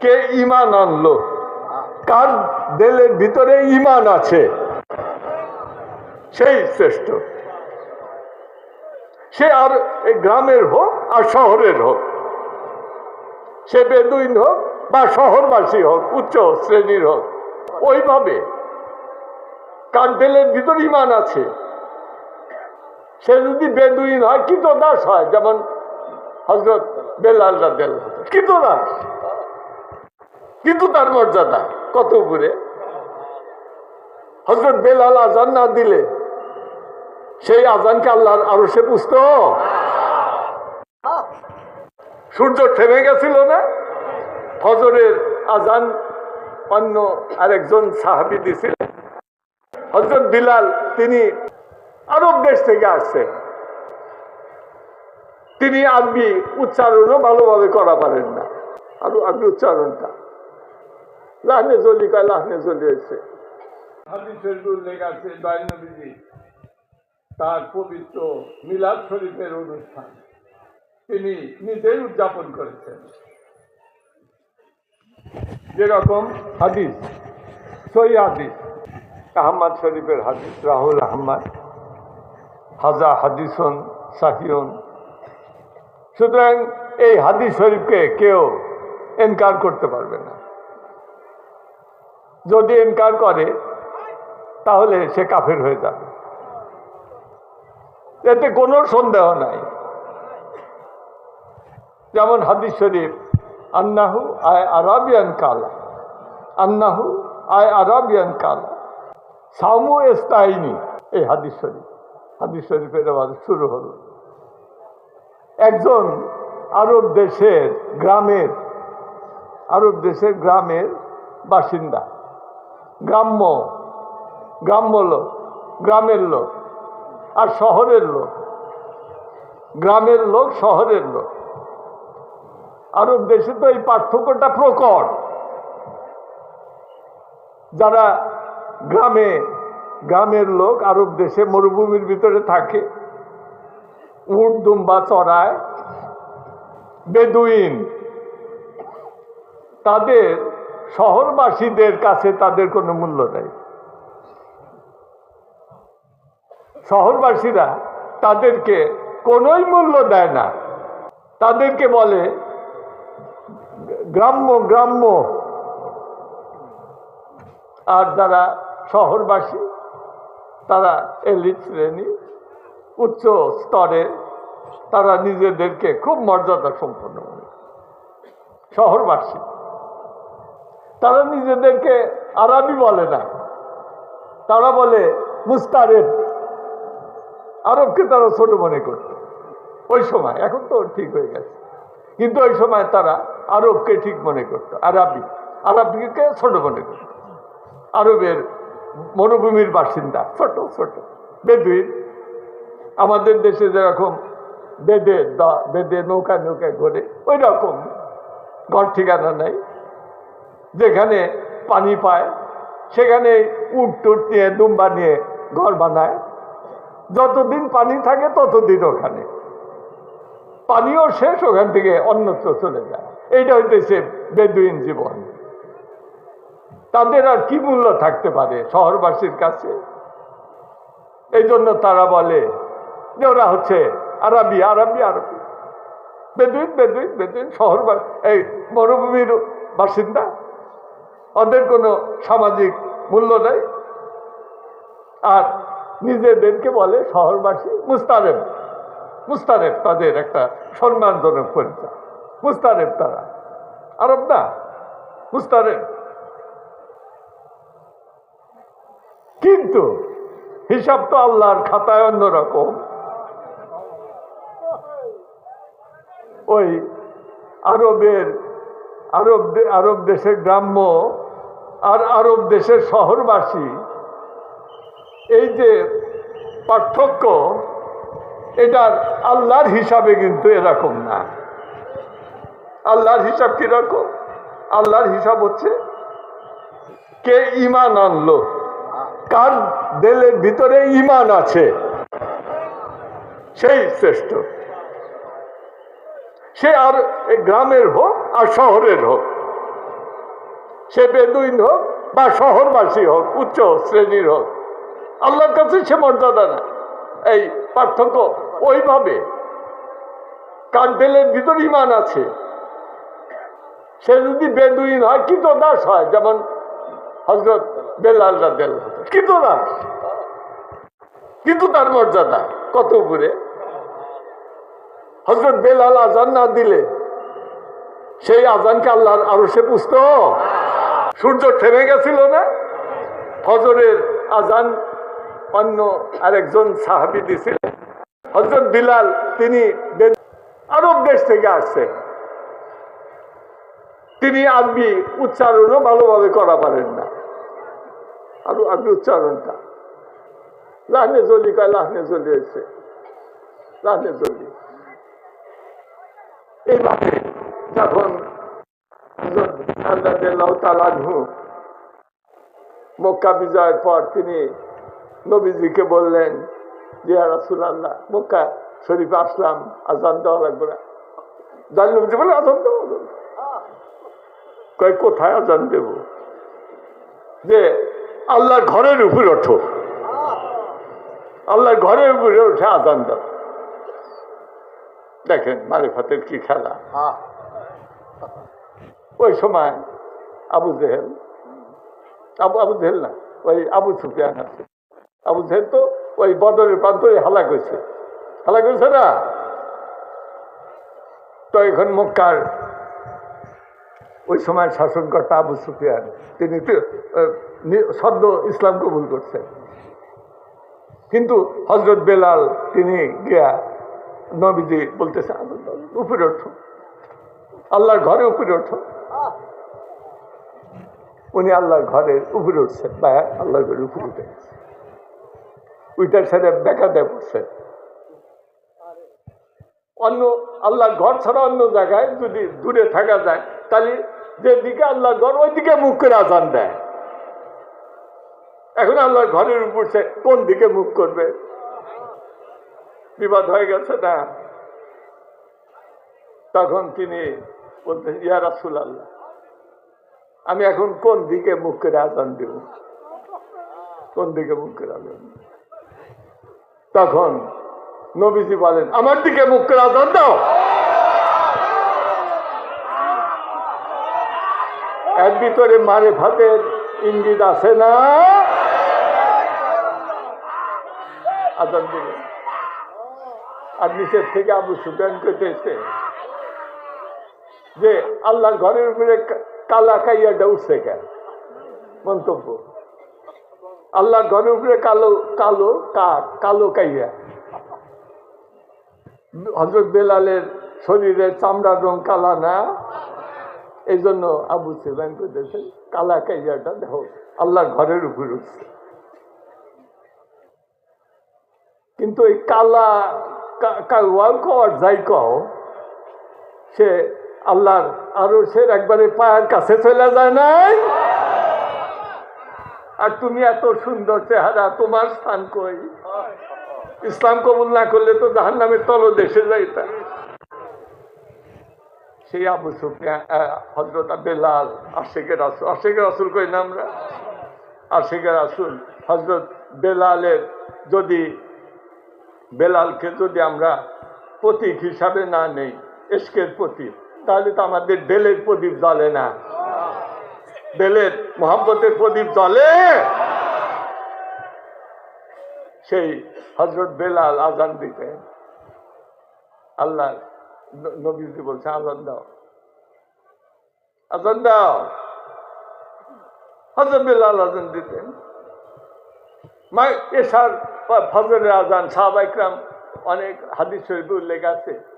কে ইমান আনলো? কার দেলের ভিতরে ইমান আছে? সেই শ্রেষ্ঠ। সে আর গ্রামের হোক আর শহরের হোক। সে বেদুইন হোক বা শহরবাসী হোক, উচ্চ শ্রেণির হোক, ওইভাবে। কার দেলের ভিতর ইমান আছে? সে যদি বেদুইন হয় দাস হয়? যেমন হজরত বেলাল রাদেল দাস? কিন্তু তার মর্যাদা কত উপরে? হজরত বেলাল আজান না দিলে সেই আজানকে আল্লাহর আরও সে পুষত? সূর্য থেমে গেছিল না? ফজরের আজান অন্য আরেকজন সাহাবি দিছিলেন হজরত বিলাল, তিনি আরব দেশ থেকে আসছে। তিনি আরবি উচ্চারণও ভালোভাবে করা পারেন না। আর আরবি উচ্চারণটা। লাহনে জলি কয় লাহনে উল্লেখ আছে তার পবিত্র মিলাদ শরীফের অনুষ্ঠান। তিনি নিজেই উদযাপন করেছেন। যেরকম হাদিস সই হাদিস, আহমদ শরীফের হাদিস, রাহুল আহমদ, হাজা হাদিসন, সাহিউন। সুতরাং এই হাদিস শরীফকে কেউ এনকার করতে পারবে না। যদি এনকার করে, তাহলে সে কাফের হয়ে যাবে। এতে কোনো সন্দেহ নাই। যেমন হাদিস শরীফ, আন্নাহু আয় আরাবিয়ান কাল, আন্নাহু আয় আরাবিয়ান কালা, সামু এস্তাইনি, এই হাদিস শরীফ। হাদিস শরীফের আবার শুরু হলো। একজন আরব দেশের গ্রামের, আরব দেশের গ্রামের বাসিন্দা গ্রাম্য গ্রাম্য লোক, গ্রামের লোক আর শহরের লোক। গ্রামের লোক, শহরের লোক। আরব দেশে তো এই পার্থক্যটা প্রকট। যারা গ্রামে, গ্রামের লোক আরব দেশে মরুভূমির ভিতরে থাকে, উট, দুম্বা চড়ায় বেদুইন, তাদের শহরবাসীদের কাছে তাদের কোনো মূল্য নেই। শহরবাসীরা তাদেরকে কোনোই মূল্য দেয় না। তাদেরকে বলে, গ্রাম্য গ্রাম্য। আর যারা শহরবাসী, তারা এলিট শ্রেণি, উচ্চ স্তরে, তারা নিজেদেরকে খুব মর্যাদা সম্পন্ন। শহরবাসী। তারা নিজেদেরকে আরবি বলে না। তারা বলে মুস্তারেব। আরবকে তারা ছোট মনে করত। ওই সময়, এখন তো ঠিক হয়ে গেছে। কিন্তু ওই সময় তারা আরবকে ঠিক মনে করত, আরবি। আরবিকে ছোট মনে করত। আরবের মরুভূমির বাসিন্দা, ছোট ছোট। বেদুইন। আমাদের দেশে যেরকম বেদে দ- বেদে নৌকা, নৌকায় ঘোরে ওই রকম ঘর ঠিকানা নেই। যেখানে পানি পায়, সেখানে উট টুট নিয়ে, দুম্বা নিয়ে ঘর বানায়। যতদিন পানি থাকে, ততদিন ওখানে। পানিও শেষ ওখান থেকে অন্যত্র চলে যায়। এইটা হইতেছে বেদুইন জীবন। তাদের আর কি মূল্য থাকতে পারে শহরবাসীর কাছে? এই জন্য তারা বলে যে ওরা হচ্ছে আরবি আরবি আরবি। বেদুইন বেদুইন বেদুইন শহর এই মরুভূমির বাসিন্দা। ওদের কোনো সামাজিক মূল্য নেই। আর নিজেদেরকে বলে শহরবাসী মুস্তারেব। মুস্তারেব তাদের একটা সম্মানজনক পরিচয়। মুস্তারেব তারা। আরব না, মুস্তারেব। কিন্তু হিসাব তো আল্লাহর খাতায় অন্যরকম। ওই আরবের, আরব আরব দেশের গ্রাম্য আর আরব দেশের শহরবাসী, এই যে পার্থক্য, এটার আল্লাহর হিসাবে কিন্তু এরকম না। আল্লাহর হিসাব কীরকম? আল্লাহর হিসাব হচ্ছে কে ইমান আনলো, কার দেলের ভিতরে ইমান আছে, সেই শ্রেষ্ঠ। সে আর গ্রামের হোক আর শহরের হোক। সে বেদুইন হোক বা শহরবাসী হোক, উচ্চ শ্রেণির হোক, আল্লাহর কাছে সে মর্যাদা না এই পার্থক্য ওইভাবে কাকদেলের ভিতর ইমান আছে। সে যদি বেদুইন হয়, কৃত দাস হয়, যেমন হজরত বেলাল রাদেল কৃত দাস। কিন্তু তার মর্যাদা কত উপরে? হজরত বেলাল আজান না দিলে সেই আজানকে আল্লাহর আরও সে পুষত? সূর্য থেমে গেছিল না? ফজরের আজান অন্য আরেকজন সাহাবি দিছিলেন হজরত বিলাল, তিনি আরব দেশ থেকে আসছেন তিনি আরবি উচ্চারণও ভালোভাবে করা পারেন না। আরও আরবি উচ্চারণটা লাহনে জলি কয় লাহনে জলি হয়েছে। লাহনে জলি এইভাবে যখন মক্কা বিজয়ের পর তিনি নবীজিকে বললেন, যে রাসুল আল্লাহ মক্কা শরীফে আসলাম আজান দেওয়া লাগবে না। জান নবীজি বলে আজান দেবো? কোথায় আজান দেব? যে, আল্লাহর ঘরের উপর ওঠো। আল্লাহর ঘরের উপরে উঠে আজান দেখেন মারিফাতের কি খেলা। ওই সময় আবু জেহেল আবু আবু জেহেল না ওই আবু সুফিয়ান আছে। আবু জেহেল তো ওই বদরের প্রান্তরে হালা করেছে। হালা করেছে না? তো এখন মক্কার ওই সময় শাসনকর্তা আবু সুফিয়ান তিনি সদ্য ইসলাম কবুল করছেন। কিন্তু হজরত বেলাল তিনি গিয়া নবীজি বলতেছে "আল্লাহ, উপরে আল্লাহর ঘরে উপরে ওঠো। উনি আল্লাহর ঘরের উপরে উঠছেন, বা আল্লাহর ঘরের উপরে উঠে গেছে। উইটার বেকা দেয় পড়ছে অন্য আল্লাহর ঘর ছাড়া অন্য জায়গায় যদি দূরে থাকা যায়, তাহলে যেদিকে আল্লাহর ঘর, ওইদিকে মুখ করে আজান দেয়। এখন আল্লাহর ঘরের উপর সে কোন দিকে মুখ করবে? বিবাদ হয়ে গেছে না? তখন তিনি বলতেন, ইয়া রাসুল আল্লাহ আমি এখন কোন দিকে মুখ করে আজান দেব? কোন দিকে মুখ করে আজান তখন নবীজি বলেন, আমার দিকে মুখ করে আজান দাও। এর ভিতরে মারে ভাতের ইঙ্গিত আছে না? আজান দিবে। আর নিচের থেকে আবু সুফিয়ান করতেছে যে আল্লাহর ঘরের উপরে কালা কাইয়াটা উঠছে কেন? মন্তব্য। আল্লাহর ঘরের উপরে কালো কালো কাক কালো কাইয়া হজরত বেলালের শরীরের চামড়ার রং কালা না? এই জন্য আবু সুফিয়ান করতেছে কালা কাইয়াটা দেখো, আল্লাহর ঘরের উপরে উঠছে। কিন্তু এই কালা কা- কা- ওয়াল কর যাই কও সে আল্লাহর আরও সে একবারে পায়ের কাছে চলে যায় নাই? আর তুমি এত সুন্দর চেহারা, তোমার স্থান কই? ইসলাম কবুল না করলে তো জাহান নামের তল দেশে যাইতা। সেই আবু সুফিয়ান হজরত বেলাল আশেকের রাসুল। আশেকের রাসুল কই না আমরা? আশেকের রাসুল। হজরত বেলালের যদি, বেলালকে যদি আমরা প্রতীক হিসাবে না নেই এসকের প্রতীক তাহলে তো আমাদের বেলের প্রদীপ জ্বলে না। বেলের মোহাম্মতের প্রদীপ জ্বলে। সেই হজরত বেলাল আজান দিতেন। আল্লাহ নবীজি বলছে আজান দাও। আজান দাও। হজরত বেলাল আজান দিতেন। এসার ফজরের আজান সাহাবাইকরাম অনেক হাদিস শরীফে উল্লেখ আছে।